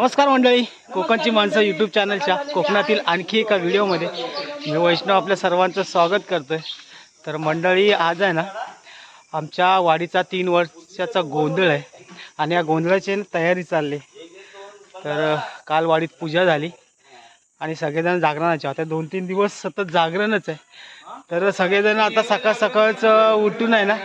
नमस्कार मंडळी कोकणची माणसं यूट्यूब चॅनलच्या कोकणातील आणखी एका व्हिडिओमध्ये मी वैष्णव आपल्या सर्वांचं स्वागत करतो आहे तर मंडळी आज आहे ना आमच्या वाडीचा तीन वर्षाचा गोंधळ आहे आणि या गोंधळाची तयारी चालली. तर काल वाडीत पूजा झाली आणि सगळेजण जागरणाचे आता दोन तीन दिवस सतत जागरणच आहे. तर सगळेजण आता सकाळ सकाळच उठून आहे ना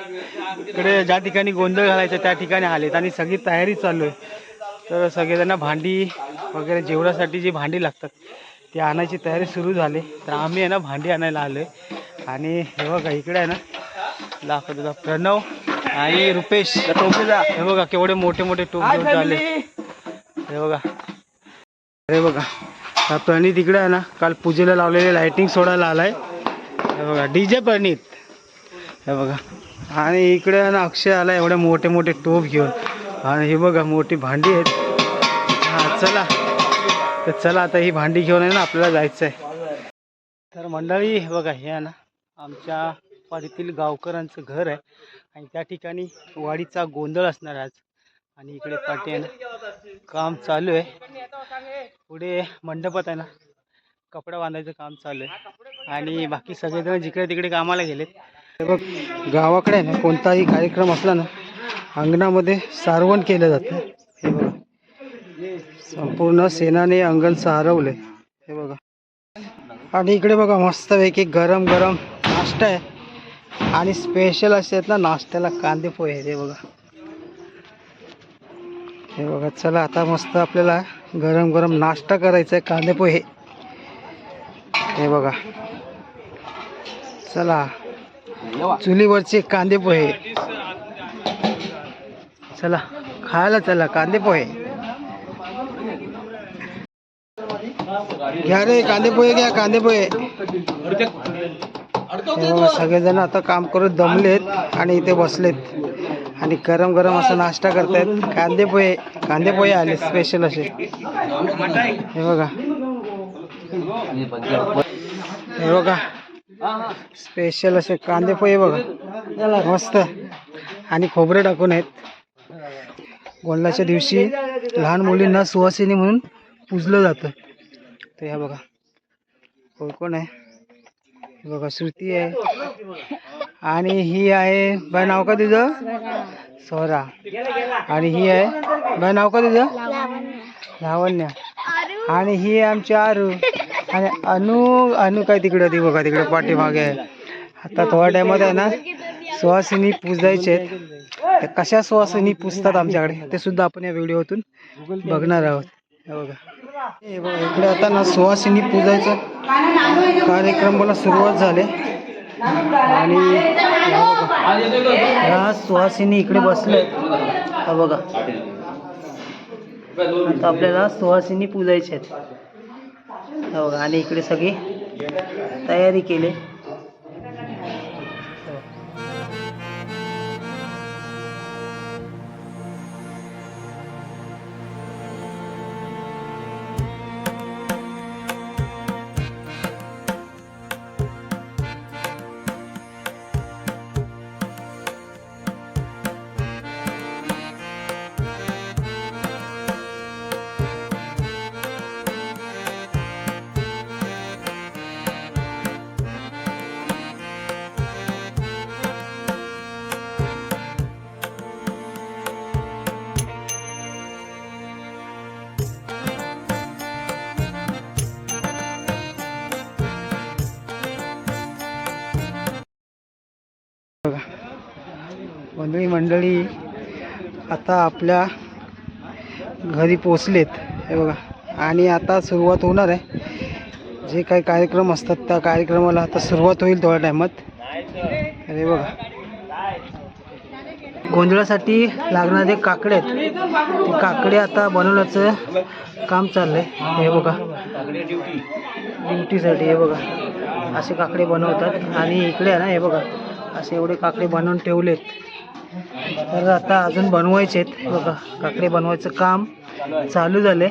इकडे ज्या ठिकाणी गोंधळ घालायचा त्या ठिकाणी आलेत आणि सगळी तयारी चालू आहे. तर सगळेजण भांडी वगैरे जेवणासाठी जी भांडी लागतात ती आणायची तयारी सुरू झाली. तर आम्ही आहे ना भांडी आणायला आलो आहे आणि हे बघा इकडे आहे ना लाकडाचा प्रणव आणि रुपेश. टोपीचा हे बघा केवढे मोठे मोठे टोप घेऊन चालले हे बघा. हे बघा. प्रणित इकडे आहे ना काल पूजेला लावलेले लायटिंग सोडायला आलाय. हे बघा डी जे प्रणित. हे बघा. आणि इकडे आहे ना अक्षय आला एवढे मोठे मोठे टोप घेऊन. आणि हे बघा मोठी भांडी आहेत. चला. तर चला आता ही भांडी घेऊन आहे ना आपल्याला जायचं आहे तर मंडळी बघा हे आहे ना आमच्या वाडीतील गावकरांचं घर आहे. आणि त्या ठिकाणी वाडीचा गोंधळ असणार आज. आणि इकडे पाठी आहे ना काम चालू आहे. पुढे मंडपात आहे ना कपडा बांधायचं काम चालू आहे. आणि बाकी सगळेजण जिकडे तिकडे कामाला गेलेत. बघ गावाकडे ना कोणताही कार्यक्रम असला ना अंगणामध्ये सारवण केलं जातं. संपूर्ण सेनाने अंगण सारवले हे बघा. आणि इकडे बघा मस्तपैकी गरम गरम नाश्ता आहे. आणि स्पेशल असे आहेत ना नाश्त्याला कांदे पोहे आहेत हे बघा. हे बघा चला आता मस्त आपल्याला गरम गरम नाश्ता करायचा आहे कांदे पोहे. हे बघा. चला. चुलीवरचे कांदे पोहे. चला. खायला चला कांदे पोहे. घ्या रे कांदे पोहे घ्या कांदे पोहे. सगळेजण आता काम करत दमलेत आणि इथे बसलेत. आणि गरम गरम असा नाश्ता करतायत. कांदे पोहे कांदे पोहे आले स्पेशल असे. हे बघा. हे बघा. स्पेशल असे कांदे पोहे बघा. मस्त. आणि खोबरे टाकून आहेत. गोंडाच्या दिवशी लहान मुलींना सुवासिनी म्हणून पूजलं जातं. तर ह्या बघा. कोण कोण आहे? बघा श्रुती आहे. आणि ही आहे बाय नाव का तुझं? सोहरा. आणि ही आहे बाय नाव का तुझं? लावण्या. आणि ही आहे आमची आरू. आणि अनु अनु काय तिकडं ती बघा तिकडे पाठीमागे आहे. आता थोड्या टायमात आहे ना सुवासिनी पूजायचे आहेत. कशा सुवासिनी पुजतात आमच्याकडे ते सुद्धा आपण या व्हिडिओतून बघणार आहोत. बघा. हे बघा इकडे आता ना सुवासिनी पूजायचा कार्यक्रम मला सुरुवात झाले. आणि ह्या सुहासिनी इकडे बसले. हा बघा. आता आपल्याला सुहासिनी पूजायचे आहेत. हो बघा आणि इकडे सगळी तयारी केली. मंडळी मंडळी आता आपल्या घरी पोचलेत. हे बघा. आणि आता सुरुवात होणार आहे. जे काही कार्यक्रम असतात त्या कार्यक्रमाला आता सुरुवात होईल थोड्या टायमात. अरे बघा. गोंधळासाठी लागणारे काकडे आहेत. ते काकडे आता बनवण्याचं काम चाललंय. हे बघा. ड्युटीसाठी हे बघा. असे काकडे बनवतात. आणि इकडे आहे ना हे बघा. असे एवढे काकडे बनवून ठेवलेत. तर आता अजून बनवायचे आहेत. बघा काकडे बनवायचं काम चालू झाले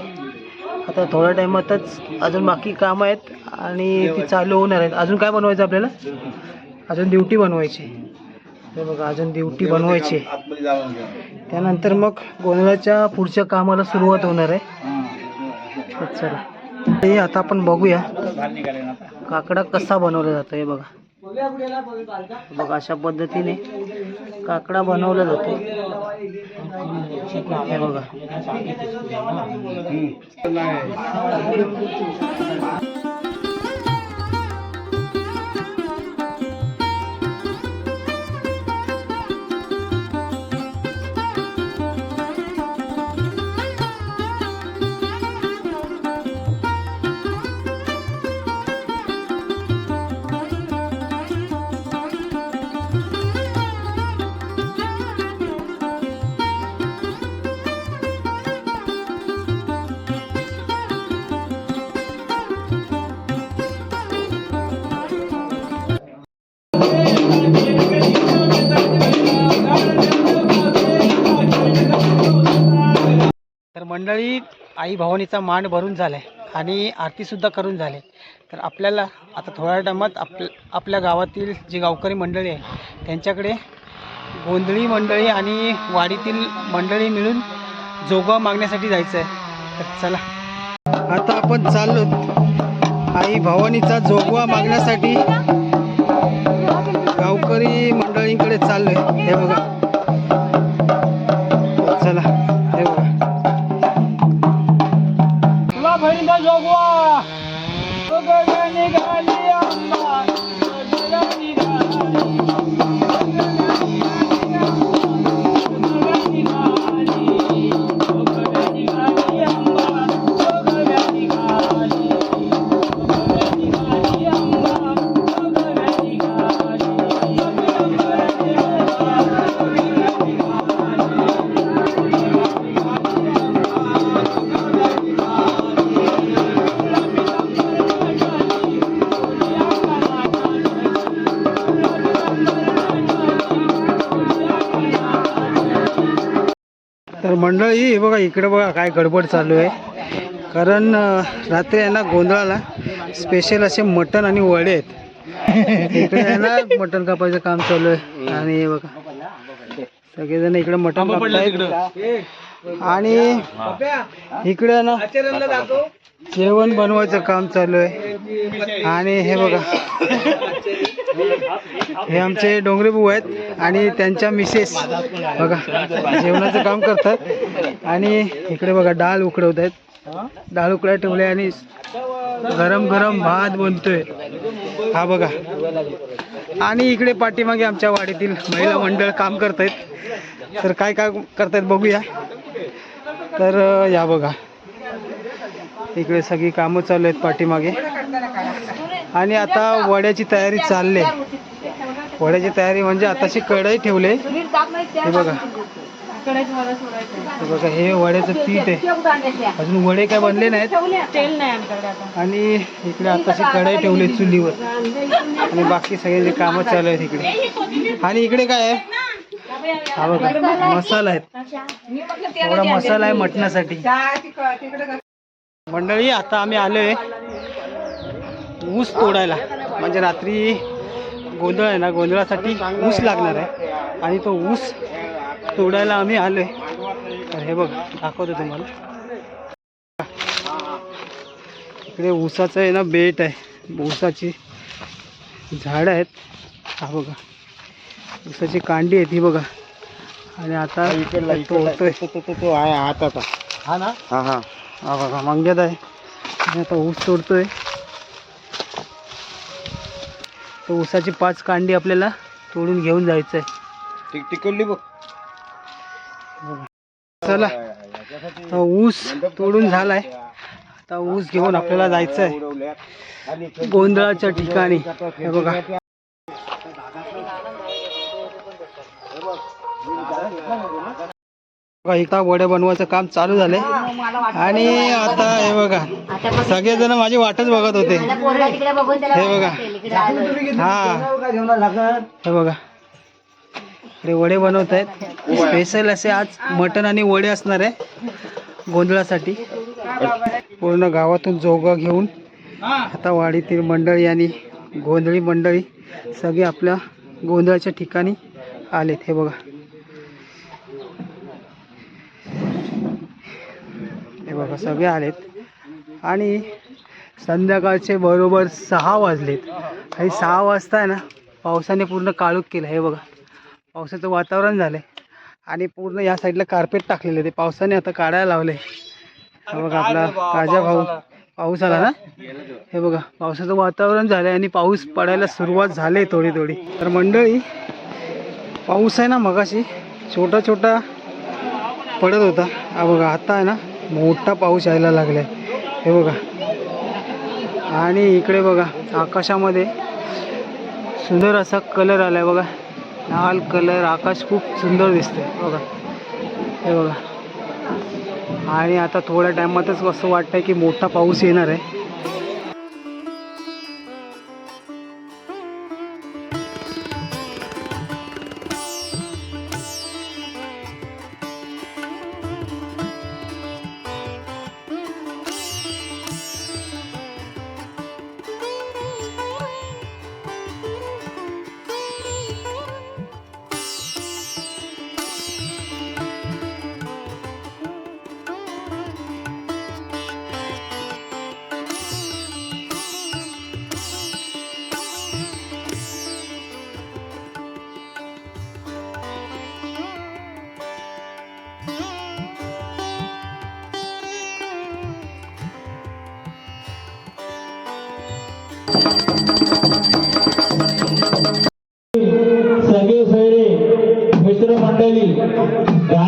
आता थोड्या टायमातच अजून बाकी कामं आहेत आणि ती चालू होणार आहेत. अजून काय बनवायचं आपल्याला? अजून ड्युटी बनवायची हे बघा अजून ड्युटी बनवायची त्यानंतर मग गोंधळाच्या पुढच्या कामाला सुरुवात होणार आहे. तर चला आता आपण बघूया. काकडा कसा बनवला जातो हे बघा. बघा अशा पद्धतीने काकडा बनवला जातो. हे बघा. मंडळी आई भवानीचा मान भरून झालाय आणि आरतीसुद्धा करून झाले. तर आपल्याला आता थोड्या टायमात आप आपल्या गावातील जी गावकरी मंडळी आहे त्यांच्याकडे गोंधळी मंडळी आणि वाडीतील मंडळी मिळून जोगा मागण्यासाठी जायचं आहे तर चला. आता आपण चाललो. आई भवानीचा जोगवा मागण्यासाठी गावकरी मंडळींकडे चाललोय. हे बघा. चला. मंडळी हे बघा इकडे बघा काय गडबड चालू आहे. कारण रात्री आहे ना गोंधळाला स्पेशल असे मटण आणि वडे आहेत. इकडे आहे ना मटण कापायचं काम चालू आहे. आणि हे बघा सगळेजण इकडे मटण कापतायत. आणि इकडे ना जेवण बनवायचं काम चालू आहे. आणि हे बघा हे आमचे डोंगरे भाऊ आहेत आणि त्यांच्या मिसेस. बघा जेवणाचं काम करतात. आणि इकडे बघा डाळ उकडवत आहेत. डाळ उकड्या ठेवल्या आणि गरम गरम भात बनतोय. हा बघा. आणि इकडे पाठीमागे आमच्या वाडीतील महिला मंडळ काम करत आहेत तर काय काय करतायत बघूया. तर या बघा. इकडे सगळी कामं चालू आहेत पाठीमागे. आणि आता वड्याची तयारी चालली. आहे वड्याची तयारी म्हणजे आताशी कढई ठेवले. हे बघा. हे बघा हे वड्याचं पीठ आहे. अजून वडे काय बनले नाहीत. आणि इकडे आताशी कढई ठेवली चुलीवर. आणि बाकी सगळे कामं चालू आहेत इकडे. आणि इकडे काय आहे? हा बघा मसाला आहेत. एवढा मसाला आहे मटणासाठी. मंडळी आता आम्ही आलोय. ऊस तोडायला. म्हणजे रात्री गोंधळ आहे ना गोंधळासाठी ऊस लागणार आहे. आणि तो ऊस तोडायला आम्ही आलोय. तर हे बघ दाखवतो तुम्हाला. इकडे ऊसाचं आहे ना बेट आहे. ऊसाची झाडं आहेत. हा बघा. ऊसाची कांडी आहे ती बघा. आणि आता तो होतोय तो आहे हात आता हा ना? हा हा. हा बघा मंग्यात आहे. आणि आता ऊस तोडतोय. तर ऊसाची पाच कांडी आपल्याला तोडून घेऊन जायचं आहे टिक टिकवली बघ. चला. ऊस तोडून झालाय. आता ऊस घेऊन आपल्याला जायचं आहे गोंधळाच्या ठिकाणी. हे बघा. बघा इथं वड्या बनवायचं काम चालू झालंय. आणि आता हे बघा सगळेजण माझी वाटच बघत होते. हे बघा. हा. हे बघा. अरे वडे बनवत आहेत. स्पेशल असे आज मटण आणि वडे असणार आहे गोंधळासाठी. पूर्ण गावातून जोगा घेऊन आता वाडीतील मंडळी आणि गोंधळी मंडळी सगळे आपल्या गोंधळाच्या ठिकाणी आलेत. हे बघा. हे बघा सगळे आलेत. आणि संध्याकाळचे बरोबर सहा वाजलेत. आणि सहा वाजता आहे ना पावसाने पूर्ण काळूख केलं. हे बघा पावसाचं वातावरण झालं आहे आणि पूर्ण या साईडला कार्पेट टाकलेलं आहे ते. पावसाने आता काढायला लावलं आहे बघा आपला राजा भाऊ पाऊस आला ना? हे बघा पावसाचं वातावरण झालं आहे आणि पाऊस पडायला सुरुवात झाली आहे थोडी थोडी. तर मंडळी पाऊस आहे ना मगाशी छोटा छोटा पडत होता. हा बघा आता आहे ना मोठा पाऊस यायला लागला आहे हे बघा. आणि इकडे बघा आकाशामध्ये सुंदर असा कलर आला आहे बघा. लाल कलर आकाश खूप सुंदर दिसतंय. बघा. हे बघा. आणि आता थोड्या टायमातच असं वाटतंय की मोठा पाऊस येणार आहे.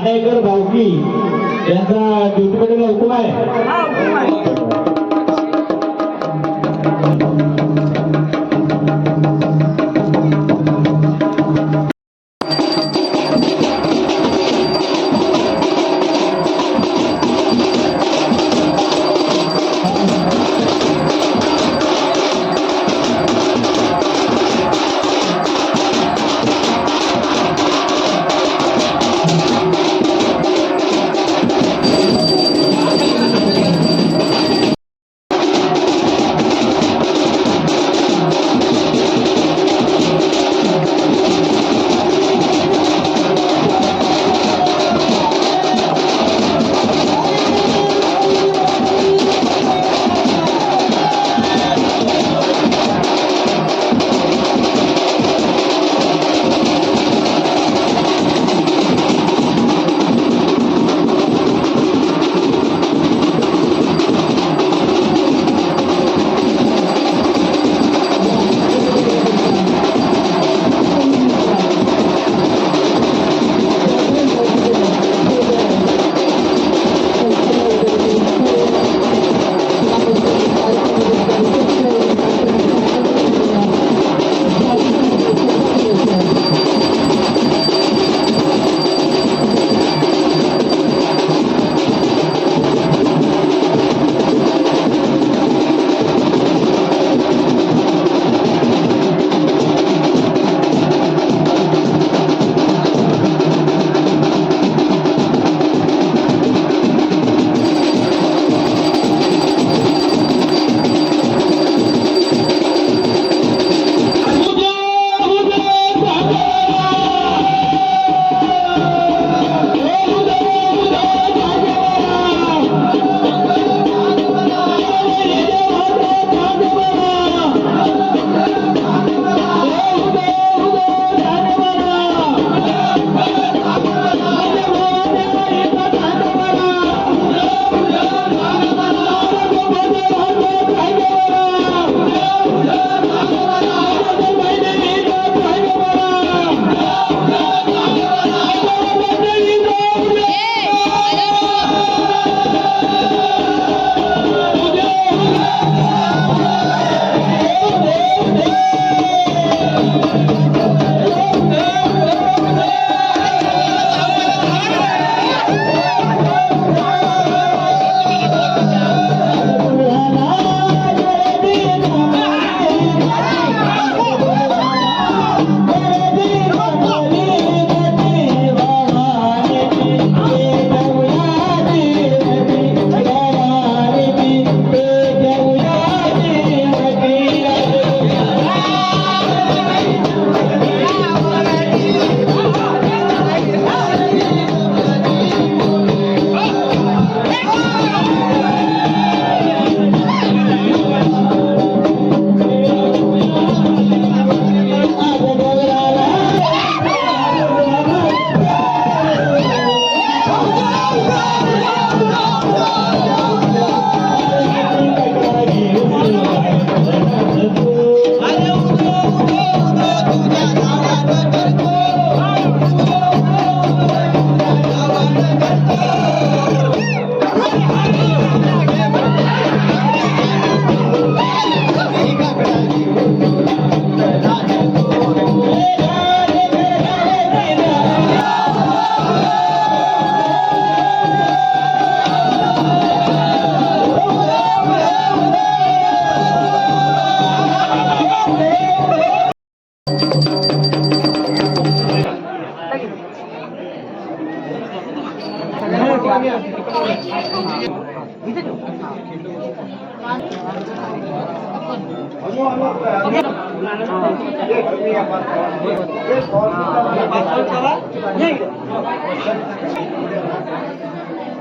गाणेकर भावकी यांचा ड्युटीकडे हुकूम आहे.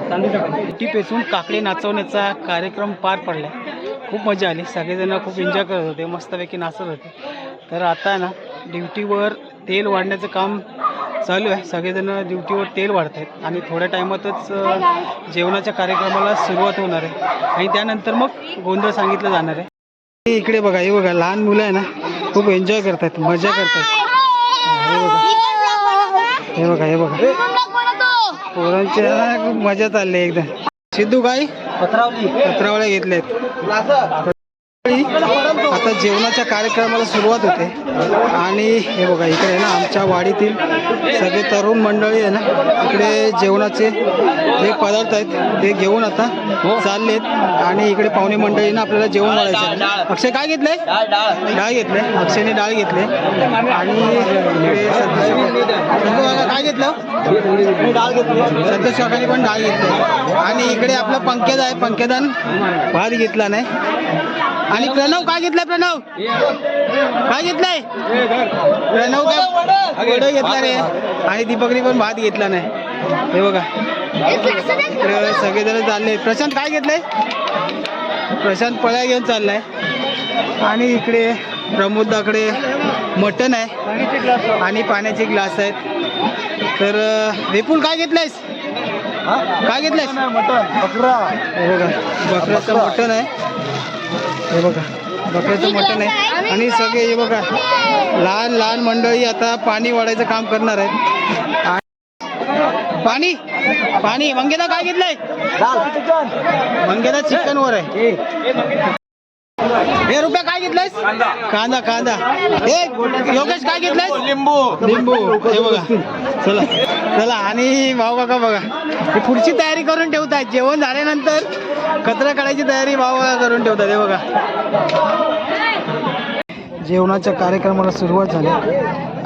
टी पेसून काकडे नाचवण्याचा कार्यक्रम पार पडला खूप मजा आली. सगळेजण खूप एन्जॉय करत होते. मस्तपैकी नाचत होते. तर आता आहे ना ड्युटीवर तेल वाढण्याचं काम चालू आहे. सगळेजण ड्युटीवर तेल वाढत आहेत आणि थोड्या टायमातच जेवणाच्या कार्यक्रमाला सुरुवात होणार आहे. आणि त्यानंतर मग गोंधळ सांगितलं जाणार आहे. हे इकडे बघा हे बघा लहान मुलं आहे ना खूप एन्जॉय करतात मजा करतात हे बघा. हे बघा पोरांची ना खूप मजा चालली एकदम सिद्धू काय पत्रावली. पत्रावळ्या घेतल्यात. आता जेवणाच्या कार्यक्रमाला सुरुवात होते. आणि हे बघा इकडे आहे ना आमच्या वाडीतील सगळे तरुण मंडळी आहे ना इकडे जेवणाचे जे पदार्थ आहेत ते घेऊन आता चाललेत. आणि इकडे पाहुणे मंडळी ना आपल्याला जेवण वाढायचं. अक्षय काय घेतलंय? डाळ घेतले अक्षयने डाळ घेतले. आणि इकडे काय घेतलं? डाळ घेतली. काकाने पण डाळ घेतली. आणि इकडे आपला पंकज आहे. पंकजान भात घेतला नाही. आणि प्रणव काय घेतलाय प्रणव? काय घेतलाय? प्रणव काय वडं घेतला रे? आणि दीपकने पण भात घेतला नाही. हे बघा. इकडे सगळेजण चालले. प्रशांत काय घेतलंय? प्रशांत पळ्या घेऊन चाललाय. आणि इकडे प्रमोदाकडे मटण आहे. आणि पाण्याचे ग्लास आहेत. तर विपुल काय घेतलंयस? काय घेतलंयस? मटण बकरा. हे बघा. बकऱ्याचं मटण आहे. हे बघा बकऱ्याचं मटण आहे. आणि सगळे हे बघा लहान लहान मंडळी आता पाणी वाढायचं काम करणार आहेत. पाणी पाणी मंगेदा काय घेतलंय? मंगेदा चिकन वर आहे. हे रुपया काय घेतलायस? कांदा. कांदा हे योगेश काय घेतलायस? लिंबू. लिंबू. हे बघा. चला. चला आणि भाऊ काका बघा. ही पुढची तयारी करून ठेवतायत. जेवण झाल्यानंतर कचरा काढायची तयारी भाऊ काका करून ठेवतात. हे बघा. जेवणाच्या कार्यक्रमाला सुरुवात झाली.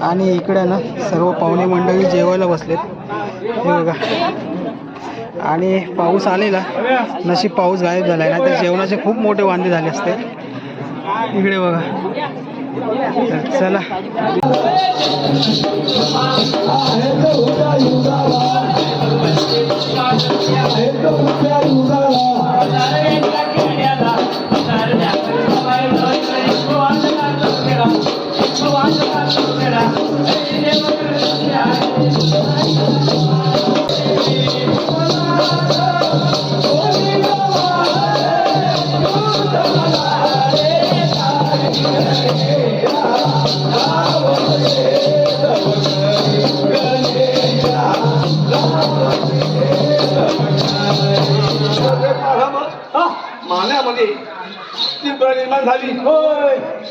आणि इकडे ना सर्व पाहुणे मंडळी जेवायला बसलेत. हे बघा. आणि पाऊस आलेला. नशीब पाऊस गायब झाला आहे ना तर जेवणाचे खूप मोठे वांदे झाले असते. इकडे बघा. चला.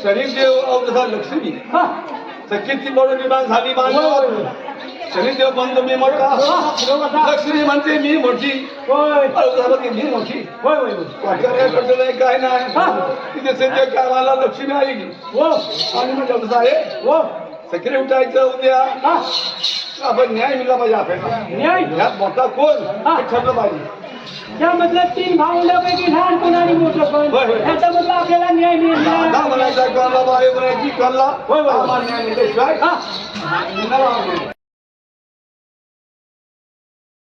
होय शरीर देव अवतसा लक्ष्मी सखीची बरोबर निर्माण झाली मानव शरीर देव बंद मी मोठा. लक्ष्मी म्हणते मी मोठी. मी मोठी. पडलं नाही काय नाही. तिथे सध्या काय मला लक्ष्मी आली आणि म्हणजे आहे. सखीने उठायचं उद्या. आपण न्याय मिळला पाहिजे आपल्याला. न्याय? मोठा कोण? हे. ठरलं पाहिजे त्यामधलं तीन भावंडापैकी लहान कोण आणि मोठं कोण होय, होय. त्याच्यामधला आपल्याला न्याय मिळणार. म्हणायचा कळला आम्हाला न्याय मिळाल्याशिवाय